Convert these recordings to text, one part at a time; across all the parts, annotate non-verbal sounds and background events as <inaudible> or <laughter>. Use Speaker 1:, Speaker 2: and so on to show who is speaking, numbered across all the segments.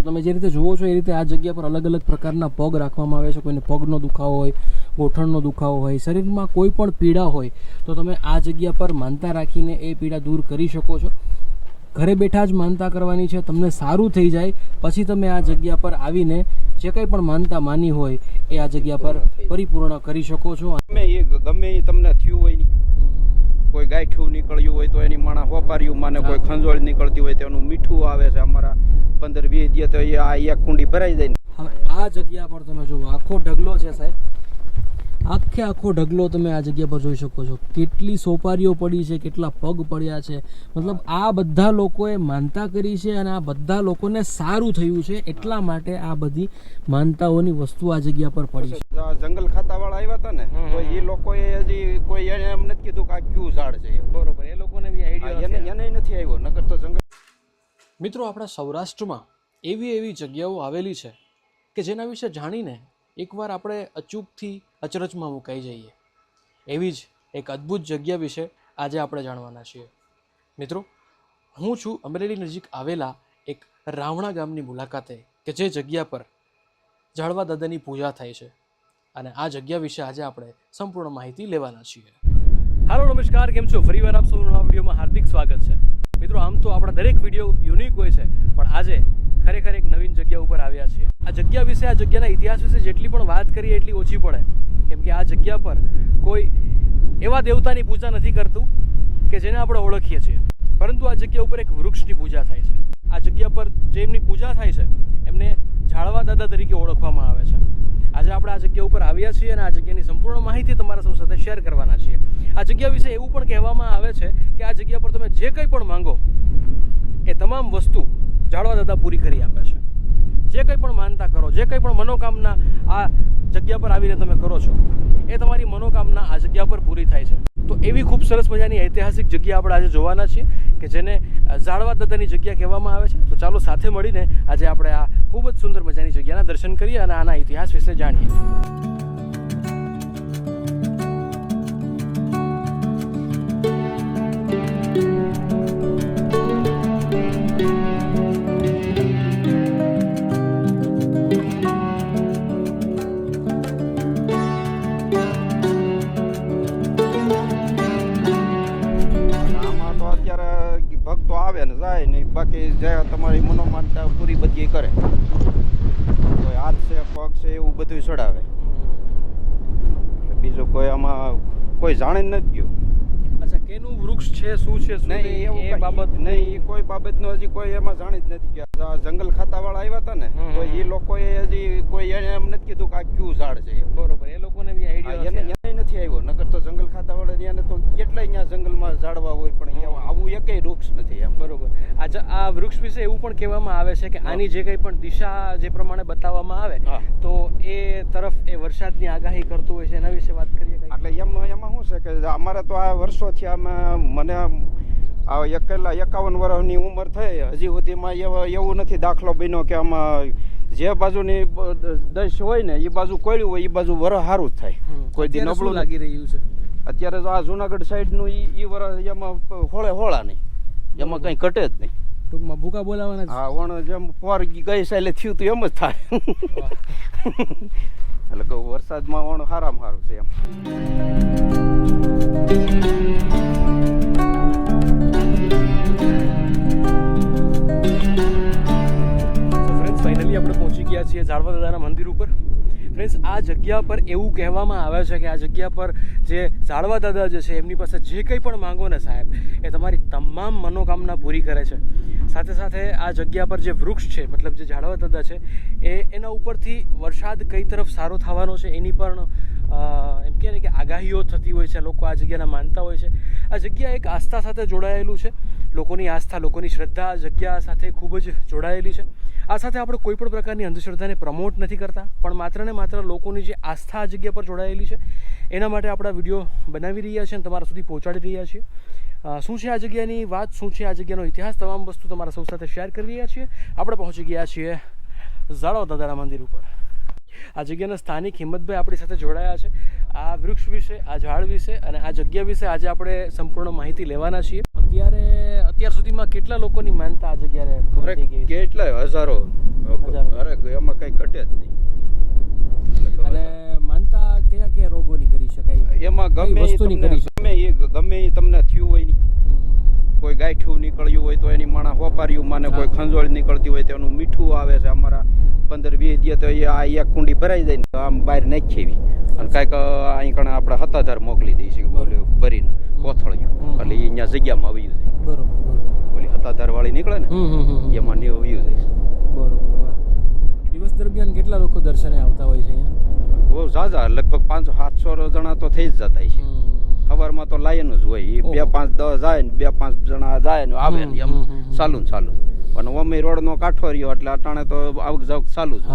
Speaker 1: છો તમે જે રીતે જુઓ છો એ રીતે આ જગ્યા પર અલગ અલગ પ્રકારના પગ રાખવામાં આવે છે. કોઈને પગનો દુખાવો હોય ગોઠણનો દુખાવો હોય શરીરમાં કોઈ પણ પીડા હોય તો તમે આ જગ્યા પર માનતા રાખીને એ પીડા દૂર કરી શકો છો. ઘરે બેઠા જ માનતા કરવાની છે તમને સારું થઈ જાય. પછી તમે આ જગ્યા પર આવીને જે કંઈ પણ માનતા માની હોય એ આ જગ્યા પર પરિપૂર્ણ કરી શકો છો.
Speaker 2: ગમે એ ગમે એ તમને થયું હોય કોઈ ગાયઠું નીકળ્યું હોય હોપાર્યું માને કોઈ ખંજોળ નીકળતી હોય તેનું મીઠું આવે છે અમારા પંદર વીસ દે તો એ આ એક કુંડી ભરાઈ જાય ને.
Speaker 1: હવે આ જગ્યા પર તમે જુઓ આખો ઢગલો છે સાહેબ. આખે આખો ઢગલો તમે આ જગ્યા પર જોઈ શકો છો. કેટલી સોપારીઓ પડી છે કેટલા પગ પડ્યા છે. મતલબ આ બધા લોકોએ માનતા કરી છે અને આ બધા લોકોને સારું થયું છે એટલા માટે આ બધી માનતાઓની વસ્તુ આ જગ્યા પર પડી છે.
Speaker 2: જંગલ ખાતા વાળા આવ્યા હતા ને તો એ લોકોએ હજી કોઈ એને એમ નથી કીધું કે આ ક્યુ ઝાડ છે.
Speaker 1: બરોબર એ લોકોને બી
Speaker 2: આ એને એને નથી આવ્યો નકર તો જંગલ
Speaker 1: મિત્રો આપણા સૌરાષ્ટ્રમાં એવી એવી જગ્યાઓ આવેલી છે કે જેના વિશે જાણીને એકવાર આપણે અચૂકથી અચરજમાં મુકાઈ જઈએ. એવી જ એક અદ્ભુત જગ્યા વિશે આજે આપણે જાણવાના છીએ. મિત્રો, હું છું અમરેલી નજીક આવેલા એક રાવણા ગામની મુલાકાતે કે જે જગ્યા પર જાળવા દાદાની પૂજા થાય છે. અને આ જગ્યા વિશે આજે આપણે સંપૂર્ણ માહિતી લેવાના છીએ. હાલો, નમસ્કાર. કેમ છો? ફરીવાર આપ સૌનું વિડીયોમાં હાર્દિક સ્વાગત છે. મિત્રો, આમ તો આપણા દરેક વીડિયો યુનિક હોય છે, પણ આજે ખરેખર એક નવીન જગ્યા ઉપર આવ્યા છીએ. આ જગ્યા વિશે, આ જગ્યાના ઇતિહાસ વિશે જેટલી પણ વાત કરીએ, એટલી ઓછી પડે. કેમ કે આ જગ્યા પર કોઈ એવા દેવતાની પૂજા નથી કરતું કે જેને આપણે ઓળખીએ છીએ. પરંતુ આ જગ્યા ઉપર એક વૃક્ષની પૂજા થાય છે. આ જગ્યા પર જે એમની પૂજા થાય છે, એમને ઝાડવા દાદા તરીકે ઓળખવામાં આવે છે. આજે આપણે આ જગ્યા ઉપર આવ્યા છીએ અને આ જગ્યાની સંપૂર્ણ માહિતી તમારા સૌ સાથે શેર કરવાના છીએ. આ જગ્યા વિશે એવું પણ કહેવામાં આવે છે કે આ જગ્યા પર તમે જે કંઈ પણ માંગો, એ તમામ વસ્તુ જાળવા દાદા પૂરી કરી આપે છે. જે કંઈ પણ માનતા કરો, જે કંઈ પણ મનોકામના આ જગ્યા પર આવીને તમે કરો છો, એ તમારી મનોકામના આ જગ્યા પર પૂરી થાય છે. તો એવી ખૂબ સરસ મજાની ઐતિહાસિક જગ્યા આપણે આજે જોવાના છીએ કે જેને જાળવા દાદાની જગ્યા કહેવામાં આવે છે. તો ચાલો સાથે મળીને આજે આપણે આ ખૂબ જ સુંદર મજાની જગ્યાના દર્શન કરીએ અને આના ઇતિહાસ વિશે જાણીએ.
Speaker 2: જાણે જ નથી ગયો
Speaker 1: અચ્છા કેનું વૃક્ષ છે શું છે શું
Speaker 2: નહીં એવું
Speaker 1: એ બાબત
Speaker 2: નહીં એ કોઈ બાબતનો હજી કોઈ એમાં જાણી જ નથી ગયા આ જંગલ ખાતા વાળા આવ્યા હતા ને તો. એ લોકોએ હજી કોઈ એને એમ નથી કીધું કે આ ક્યુ ઝાડ છે
Speaker 1: બરોબર એ લોકોને બી આઈડિયા
Speaker 2: નથી આવ્યો. નકર તો જંગલ ખાતા વાળા ત્યાં તો કેટલાય અહીંયા જંગલમાં ઝાડવા હોય પણ અહીંયા આવું એકેય વૃક્ષ નથી એમ.
Speaker 1: બરોબર. આજે આ વૃક્ષ વિશે એવું પણ કહેવામાં આવે છે કે આની જે કંઈ પણ દિશા જે પ્રમાણે બતાવવામાં આવે તો એ તરફ એ વરસાદની આગાહી કરતું હોય છે. એના વિશે વાત કરીએ
Speaker 2: એટલે એમાં એમાં શું છે કે અમારે તો આ વર્ષોથી આમાં મને આ એકેલા એકાવન વર્ષની ઉંમર થઈ. હજી સુધીમાં એવો એવું નથી દાખલો બન્યો કે આમાં જે બાજુની દશ હોય ને એ બાજુ કોળ્યું હોય એ બાજુ વર સારું થાય. કોઈ દી નબળું
Speaker 1: લાગી રહ્યું છે?
Speaker 2: અત્યારે તો આ જુનાગઢ સાઈડનું એ એ વર એમાં હોળે હોળા નહીં. એમાં કંઈ ઘટે જ નહીં.
Speaker 1: ટૂંકમાં ભૂકા બોલાવાના
Speaker 2: હા વણ જેમ પોર ગઈ સાઈલે થયું તું એમ જ થાય. એટલે કહું વરસાદમાં વણ સારામાં સારું છે એમ.
Speaker 1: ગયા છીએ ઝાડવા દાદાના મંદિર ઉપર. ફ્રેન્ડ્સ આ જગ્યા પર એવું કહેવામાં આવે છે કે આ જગ્યા પર જે ઝાડવા દાદા જે છે, એમની પાસે જે કંઈ પણ માંગો ને સાહેબ, એ તમારી તમામ મનોકામના પૂરી કરે છે. સાથે સાથે આ જગ્યા પર જે વૃક્ષ છે, મતલબ જે ઝાડવા દાદા છે, એ એના ઉપરથી વરસાદ કઈ તરફ સારો થવાનો છે, એની પણ એમ કહે ને કે આગાહીઓ થતી હોય છે, લોકો આ જગ્યાના માનતા હોય છે. આ જગ્યા એક આસ્થા સાથે જોડાયેલું છે. લોકોની આસ્થા, લોકોની શ્રદ્ધા આ જગ્યા સાથે ખૂબ જ જોડાયેલી છે. આ સાથે આપણે કોઈ પણ પ્રકારની અંધશ્રદ્ધાને પ્રમોટ નથી કરતા, પણ માત્ર ને માત્ર લોકોની જે આસ્થા આ જગ્યા પર જોડાયેલી છે, એના માટે આપણા વીડિયો બનાવી રહ્યા છીએ અને તમારા સુધી પહોંચાડી રહ્યા છીએ. શું છે આ જગ્યાની વાત? શું છે આ જગ્યાનો ઇતિહાસ? તમામ વસ્તુ તમારા સૌ સાથે શેર કરી રહ્યા છીએ. આપણે પહોંચી ગયા છીએ ઝાડો દાદાના મંદિર ઉપર. આ જગ્યાના સ્થાનિક હિંમતભાઈ આપણી સાથે જોડાયા છે. આ વૃક્ષ વિશે, આ ઝાડ વિશે અને આ જગ્યા વિશે આજે આપણે સંપૂર્ણ માહિતી લેવાના છીએ. અત્યારે અત્યાર સુધીમાં કેટલા લોકોની માનતા આ જગ્યાએ?
Speaker 2: કેટલાય? હજારો. અરે એમાં કઈ ઘટે જ નહીં.
Speaker 1: અને માનતા કયા કયા રોગોની કરી શકાય?
Speaker 2: એમાં ગમે
Speaker 1: વસ્તુની કરી?
Speaker 2: ગમે એ ગમે એ તમને થયું હોય કોઈ ગાંઠિયું નીકળ્યું હોય તો એની માણા હોપાર્યું માને કોઈ. ખંજોળ નીકળતી હોય તેનું મીઠું આવે છે અમારા પંદર વીસ દે તો એ આ એક કુંડી ભરાઈ જાય ને તો આમ બહાર નાખી અને કાંઈક અહીં કણે આપણે હતાધાર મોકલી દઈએ છીએ ભરીને. કોથળિયું એટલે એ અહીંયા જગ્યામાં આવી જાય
Speaker 1: બરોબર
Speaker 2: ઓલી હતાધાર વાળી નીકળે ને. એમાં ને આવી જાય
Speaker 1: બરોબર દિવસ દરમિયાન કેટલા લોકો દર્શને આવતા હોય છે અહીંયા?
Speaker 2: બહુ ઝાઝા લગભગ પાંચસો સાતસો જણા તો થઈ જ જતા છે સવારમાં તો લાયન જ હોય. એ બે પાંચ દસ જાય ને બે પાંચ જણા જાય ને આવે ને એમ. ચાલુ ને ચાલુ. અને ઓમે રોડ નો કાંઠો રહ્યો એટલે અટાણે તો આવક જાવક ચાલુ જ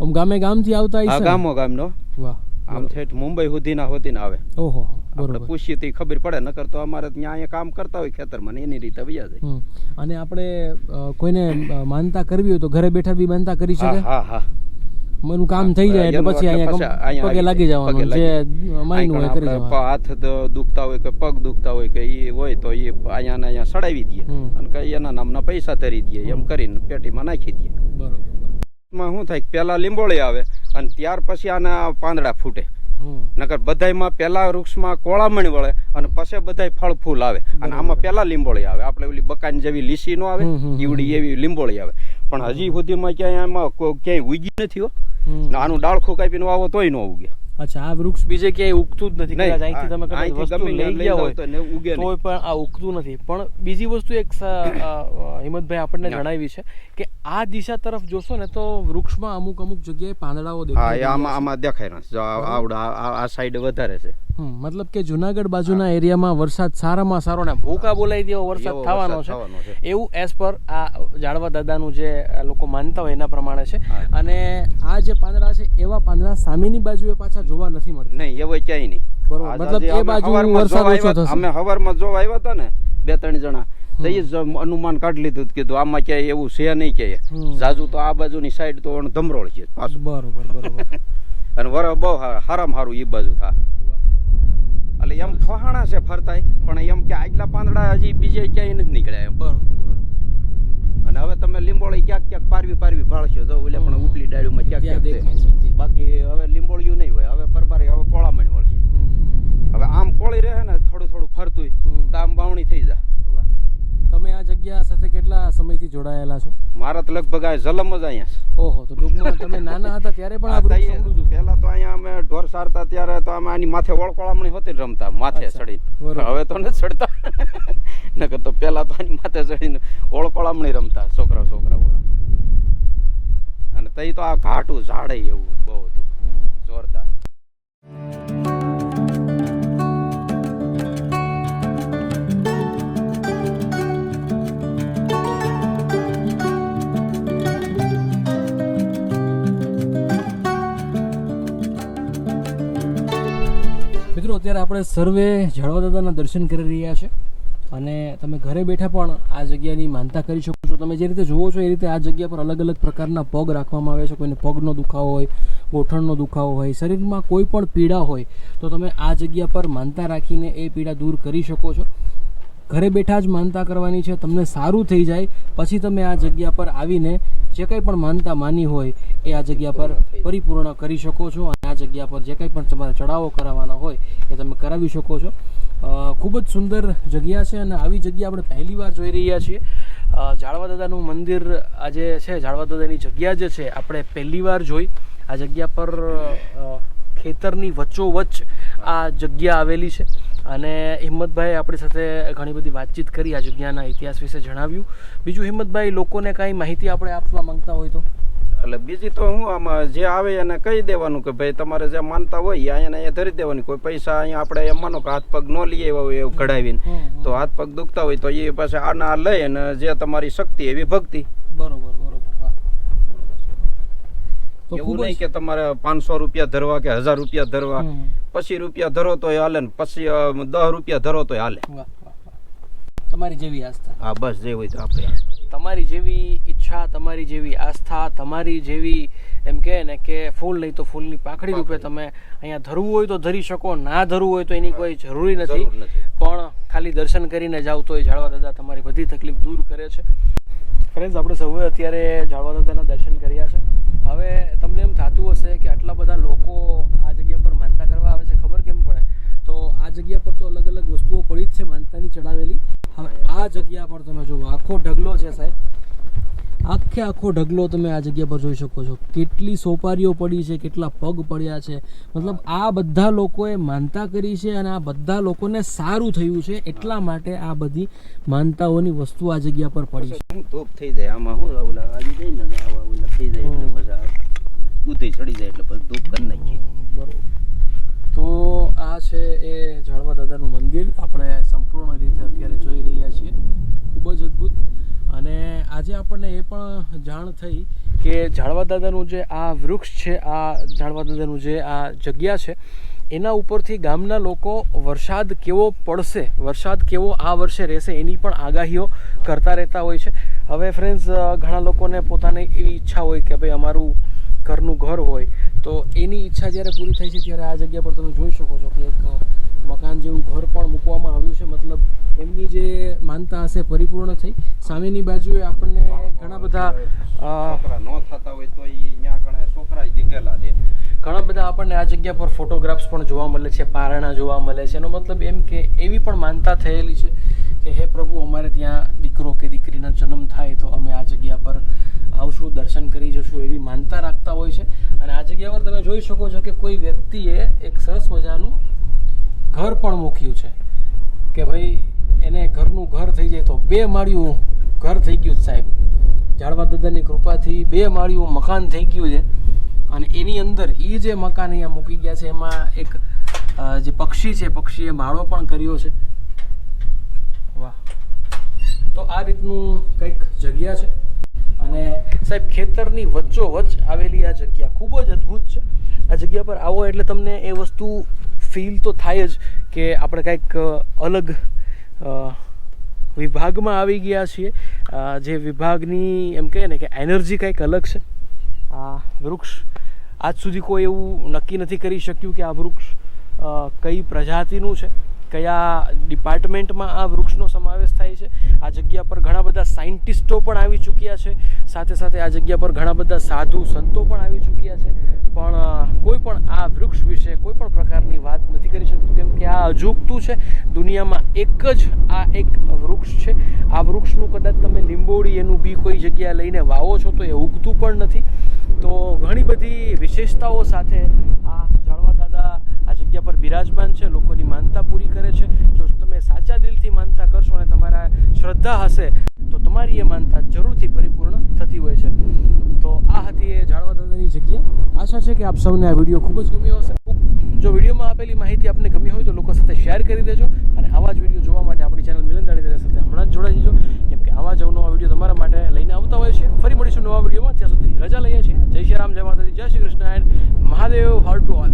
Speaker 1: આમ ગામે ગામથી આવતા?
Speaker 2: ગામો ગામનો.
Speaker 1: વાહ.
Speaker 2: આમ ઠેઠ મુંબઈ સુધીના હોતી ને આવે.
Speaker 1: ઓહો.
Speaker 2: આપણે પૂછીએ તો ખબર પડે નકર તો અમારે ત્યાં અહીંયા કામ કરતા હોય ખેતરમાં એની રીતે વયા જાય.
Speaker 1: અને આપણે કોઈને માનતા કરવી હોય તો ઘરે બેઠા બી માનતા કરી શકે?
Speaker 2: હા હા
Speaker 1: મનું કામ થઈ જાય એટલે પછી અહીંયા પગે લાગી જવાનું જે માયનું હોય કરી જવાનું.
Speaker 2: હાથ દુખતા હોય કે પગ દુખતા હોય કે એ હોય તો એ અહીંયા ને અહીંયા સડાવી દઈએ અને કઈ એના નામના પૈસા તરી દઈએ એમ. કરીને પેટીમાં નાખી દઈએ
Speaker 1: બરોબર.
Speaker 2: માં શું થાય પેલા પહેલા લીંબોળી આવે અને ત્યાર પછી આના પાંદડા ફૂટે. નકર બધાયમાં પહેલાં વૃક્ષમાં કોળામણી વળે અને પછી બધાય ફળ ફૂલ આવે. અને આમાં પહેલાં લીંબોળી આવે. આપણે ઓલી બકાન જેવી લીસી નો આવે. ઈવડી એવી લીંબોળી આવે. પણ હજી સુધીમાં ક્યાંય આમાં ક્યાંય ઉગી નથી હો. આનું ડાળખું કાપીને વાવો તોય ન ઉગે.
Speaker 1: અચ્છા આ વૃક્ષ બીજે ક્યાંય ઉગતું જ નથી કદાચ. અહીંથી તમે કદાચ વસ્તુ લઈ ગયા હોય. તોય પણ આ ઉગતું નથી. પણ બીજી વસ્તુ એક હિંમતભાઈ આપણને જણાવી છે કે આ દિશા તરફ જોશો ને તો વૃક્ષમાં અમુક અમુક જગ્યાએ પાંદડાઓ દેખાય
Speaker 2: આમાં આમાં દેખાય ને જો આ- આવડા આ- સાઈડ વધારે છે.
Speaker 1: મતલબ કે જુનાગઢ બાજુના એરિયામાં વરસાદ સારામાં સારો ને ભૂકા બોલાઈ દેવો વરસાદ થવાનો છે. એવું એઝ પર આ જાડવા દાદાનું જે લોકો માનતા હોય એના પ્રમાણે છે. અને આ જે પાંદડા છે એવા પાંદડા સામેની બાજુએ પાછા જોવા નથી મળતા.
Speaker 2: નહીં એવો ક્યાંય નહીં.
Speaker 1: બરોબર. મતલબ એ બાજુ વરસાદ ઓછો થશે.
Speaker 2: અમે હવારમાં જોવા આવ્યા હતા ને બે ત્રણ જણા. તો એ જ અનુમાન કાઢી લીધું કે કીધું આમાં ક્યાંય એવું છે નહીં કે
Speaker 1: હમ.
Speaker 2: જાજુ તો આ બાજુની સાઈડ તો ધમરોળ છે પાછું.
Speaker 1: બરોબર બરોબર. <laughs>
Speaker 2: અને વર બહુ હારામ હારામાં હારું એ બાજુ થા. એટલે એમ ફહાણા છે ફરતાય પણ એમ કે આટલા પાંદડા હજી બીજે ક્યાંય નથી નીકળ્યા એમ.
Speaker 1: બરોબર બરોબર.
Speaker 2: અને હવે તમે લીંબોળી ક્યાંક ક્યાંક પારવી પારવી ભાળશો તો ઓલે પણ ઉપલી ડાળીમાં ક્યાંક ક્યાંક
Speaker 1: દેખાય છે,
Speaker 2: બાકી હવે લીંબોળિયું નહીં હોય હવે પરબારી હવે કોળામણ વળશે. હવે આમ કોળી રહે ને થોડું થોડું ફરતું તો આમ બાવણી થઈ જાય.
Speaker 1: તમે આ જગ્યા સાથે કેટલા સમયથી જોડાયેલા છો?
Speaker 2: મારા તો લગભગ આ જલમ જ અહીંયા છે.
Speaker 1: ઓહો તો ટૂંકમાં તમે નાના હતા ત્યારે પણ આ વૃક્ષ.
Speaker 2: પહેલા તો અહીંયા અમે ઢોર સારતા ત્યારે તો અમે આની માથે વળકોળામણી હોતી રમતા માથે
Speaker 1: ચડી
Speaker 2: હવે તો નથી ચડતા. નકર તો પહેલા તો આની માથે ચડીને ઓળકોળામણી રમતા છોકરા છોકરાઓ. અને તઈ તો આ ઘાટું ઝાડે એવું બહુ હતું. જોરદાર.
Speaker 1: મિત્રો, અત્યારે આપણે સર્વે જળવા દાદાના દર્શન કરી રહ્યા છે. અને તમે ઘરે બેઠા પણ આ જગ્યાની માનતા કરી શકો છો. તમે જે રીતે જુઓ છો એ રીતે આ જગ્યા પર અલગ અલગ પ્રકારના પગ રાખવામાં આવે છે. કોઈને પગનો દુખાવો હોય ગોઠણનો દુખાવો હોય શરીરમાં કોઈ પણ પીડા હોય તો તમે આ જગ્યા પર માનતા રાખીને એ પીડા દૂર કરી શકો છો. ઘરે બેઠા જ માનતા કરવાની છે. તમને સારું થઈ જાય. પછી તમે આ જગ્યા પર આવીને જે કંઈ પણ માનતા માની હોય એ આ જગ્યા પર પરિપૂર્ણ કરી શકો છો. અને આ જગ્યા પર જે કંઈ પણ તમારે ચડાવો કરાવવાના હોય એ તમે કરાવી શકો છો. ખૂબ જ સુંદર જગ્યા છે અને આવી જગ્યા આપણે પહેલી વાર જોઈ રહ્યા છીએ. જાળવા દાદાનું મંદિર આજે છે જાળવા દાદાની જગ્યા જે છે, આપણે પહેલી વાર જોઈ. આ જગ્યા પર ખેતરની વચ્ચોવચ્ચ આ જગ્યા આવેલી છે. અને હિંમતભાઈ આપણી સાથે ઘણી બધી વાતચીત કરી આ જગ્યાના ઇતિહાસ વિશે જણાવ્યું. બીજું હિંમતભાઈ, લોકોને કાંઈ માહિતી આપણે આપવા માંગતા હોય તો?
Speaker 2: એટલે બીજી તો હું આમાં જે આવે એને કહી દેવાનું કે ભાઈ તમારે જે માનતા હોય અહીંયા અહીંયા ધરી દેવાની. કોઈ પૈસા અહીંયા આપણે એમ માનો કે હાથ પગ ન લઈ આવ્યા હોય એવું કઢાવીને. તો હાથ પગ દુખતા હોય તો એ પાસે આના લઈ અને જે તમારી શક્તિ એવી ભક્તિ.
Speaker 1: બરોબર
Speaker 2: એવું નહીં કે તમારે પાંચસો રૂપિયા ધરવા કે હજાર રૂપિયા ધરવા. પછી રૂપિયા ધરો તો હાલે ને પછી દસ રૂપિયા ધરો તો હાલે.
Speaker 1: તમારી જેવી આસ્થા.
Speaker 2: હા બસ જે હોય તો આપણે
Speaker 1: તમારી જેવી ઈચ્છા તમારી જેવી આસ્થા તમારી જેવી એમ કહે ને કે ફૂલ નહીં તો ફૂલની પાંખડી રૂપે તમે અહીંયા ધરવું હોય તો ધરી શકો ના ધરવું હોય તો એની કોઈ જરૂરી નથી. પણ ખાલી દર્શન કરીને જાઓ તો એ જાળવા દાદા તમારી બધી તકલીફ દૂર કરે છે. ફ્રેન્ડ્સ આપણે સૌએ અત્યારે જાળવા દાદાના દર્શન કર્યા છે હવે તમને એમ થતું હશે કે આટલા બધા લોકો આ જગ્યા પર માનતા કરવા આવે છે ખબર કેમ પડે તો આ જગ્યા પર તો અલગ અલગ વસ્તુઓ પડી જ છે માનતાની ચડાવેલી હવે આ જગ્યા પર તમે જુઓ આખો ઢગલો છે સાહેબ? આખે આખો ઢગલો તમે આ જગ્યા પર જોઈ શકો છો. કેટલી સોપારીઓ પડી છે કેટલા પગ પડ્યા છે. મતલબ આ બધા લોકોએ માનતા કરી છે અને આ બધા લોકોને સારું થયું છે એટલા માટે આ બધી માનતાઓની વસ્તુ આ જગ્યા પર પડી છે.
Speaker 3: તોપ થઈ જાય? આમાં હું આવું લાગી? જાય ને આવું થઈ જાય એટલે પછી આ ચડી જાય એટલે પછી ધૂપ કરી નાખીએ.
Speaker 1: બરોબર. તો આ છે એ જાળવા દાદાનું મંદિર. આપણે સંપૂર્ણ રીતે અત્યારે જોઈ રહ્યા છીએ. ખૂબ જ અદ્ભુત. અને આજે આપણને એ પણ જાણ થઈ કે ઝાડવા દાદાનું જે આ વૃક્ષ છે, આ ઝાડવા દાદાનું જે આ જગ્યા છે, એના ઉપરથી ગામના લોકો વરસાદ કેવો પડશે, વરસાદ કેવો આ વર્ષે રહેશે એની પણ આગાહીઓ કરતા રહેતા હોય છે. હવે ફ્રેન્ડ્સ ઘણા લોકોને પોતાની એવી ઈચ્છા હોય કે ભાઈ અમારું ઘરનું ઘર હોય, તો એની ઈચ્છા જ્યારે પૂરી થાય છે ત્યારે આ જગ્યા પર તમે જોઈ શકો છો કે એક મકાન જેવું ઘર પણ મૂકવામાં આવ્યું છે. મતલબ એમની જે માનતા હશે પરિપૂર્ણ થઈ. સામેની બાજુએ આપણને ઘણા બધા
Speaker 2: ન થતા હોય તો એ છોકરા દીધેલા છે.
Speaker 1: ઘણા બધા આપણને આ જગ્યા પર ફોટોગ્રાફ્સ પણ જોવા મળે છે પારણા જોવા મળે છે. એનો મતલબ એમ કે એવી પણ માનતા થયેલી છે કે હે પ્રભુ અમારે ત્યાં દીકરો કે દીકરીનો જન્મ થાય તો અમે આ જગ્યા પર આવશું દર્શન કરી જશું એવી માનતા રાખતા હોય છે. અને આ જગ્યા પર તમે જોઈ શકો છો કે કોઈ વ્યક્તિએ એક સરસ મજાનું ઘર પણ મૂક્યું છે. કે ભાઈ, એને ઘરનું ઘર થઈ જાય તો બે માળિયું ઘર થઈ ગયું સાહેબ. જાડવા દાદાની કૃપાથી બે માળિયું મકાન થઈ ગયું છે. અને એની અંદર એ જે મકાન અહીંયા મૂકી ગયા છે, એમાં એક જે પક્ષી છે, પક્ષીએ માળો પણ કર્યો છે. વાહ. તો આ રીતનું કંઈક જગ્યા છે. અને સાહેબ, ખેતરની વચ્ચોવચ્ચ આવેલી આ જગ્યા ખૂબ જ અદ્ભુત છે. આ જગ્યા પર આવો એટલે તમને એ વસ્તુ ફીલ તો થાય જ કે આપણે કંઈક અલગ વિભાગમાં આવી ગયા છીએ. જે વિભાગની એમ કહે ને કે એનર્જી કંઈક અલગ છે. આ વૃક્ષ આજ સુધી કોઈ એવું નક્કી નથી કરી શક્યું કે આ વૃક્ષ કઈ પ્રજાતિનું છે. કયા ડિપાર્ટમેન્ટમાં આ વૃક્ષનો સમાવેશ થાય છે, આ જગ્યા પર ઘણા બધા સાયન્ટિસ્ટો પણ આવી ચૂક્યા છે, સાથે સાથે આ જગ્યા પર ઘણા બધા સાધુ સંતો પણ આવી ચૂક્યા છે. પણ કોઈ પણ આ વૃક્ષ વિશે કોઈ પણ પ્રકારની વાત નથી કરી શકતું, કેમ કે આ અજુગતું છે. દુનિયામાં એક જ આ એક વૃક્ષ છે. આ વૃક્ષનું કદાચ તમે લીંબોડી એનું બી કોઈ જગ્યાએ લઈને વાવો છો તો એ ઉગતું પણ નથી. તો ઘણી બધી વિશેષતાઓ સાથે આ આ જગ્યા પર બિરાજમાન છે, લોકોની માનતા પૂરી કરે છે. જો તમે સાચા દિલથી માનતા કરશો અને તમારા શ્રદ્ધા હશે, તો તમારી એ માનતા જરૂરથી પરિપૂર્ણ થતી હોય છે. તો આ હતી એ જાળવા દાદાની જગ્યા. આશા છે કે આપ સૌને આ વીડિયો ખૂબ જ ગમ્યો હશે. જો વિડીયોમાં આપેલી માહિતી આપને ગમી હોય તો લોકો સાથે શેર કરી દેજો અને આવા જ વીડિયો જોવા માટે આપણી ચેનલ મિલન દાણીદાર સાથે હમણાં જ જોડાઈ જજો. કેમ કે આવા જ અવનવા વીડિયો તમારા માટે લઈને આવતા હોય છે. ફરી મળીશું નવા વિડીયોમાં. ત્યાં સુધી રજા લઈએ છીએ. જય શ્રી રામ, જય માતાજી, જય શ્રી કૃષ્ણ, એન્ડ મહાદેવ, હર ટુ ઓલ.